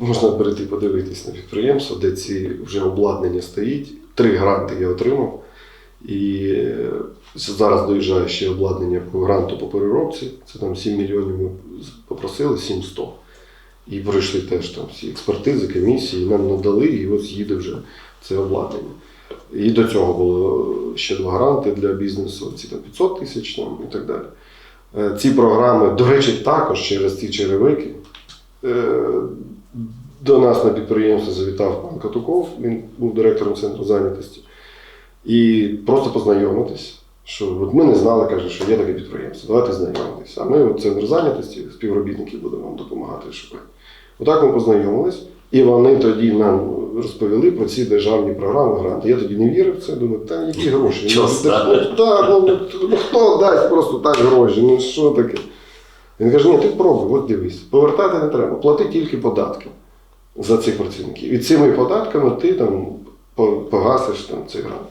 можна перейти подивитись на підприємство, де ці вже обладнання стоїть. Три гранти я отримав. І е, зараз доїжджає ще обладнання по гранту по переробці. Це там 7 мільйонів ми попросили, 700. І пройшли теж там всі експертизи, комісії, нам надали, і ось їде вже це обладнання. І до цього було ще два гранти для бізнесу, ці там 500 тисяч там, і так далі. Е, Ці програми, до речі, також через ці черевики. До нас на підприємство завітав пан Катуков, він був директором центру зайнятості. І просто познайомитись, що от ми не знали, каже, що є таке підприємство, давайте знайомитись. А ми, от центр зайнятості, співробітники будемо вам допомагати шукати. Отак ми познайомились, і вони тоді нам розповіли про ці державні програми, гранти. Я тоді не вірив в це, думаю, та які гроші? Ну, стане? ну, так, ну, ну хто дасть просто так гроші? Ну що таке? Він каже, ні, ти пробуй, от дивись, повертати не треба, плати тільки податки за цих працівників. І цими податками ти там по- погасиш там цей грант.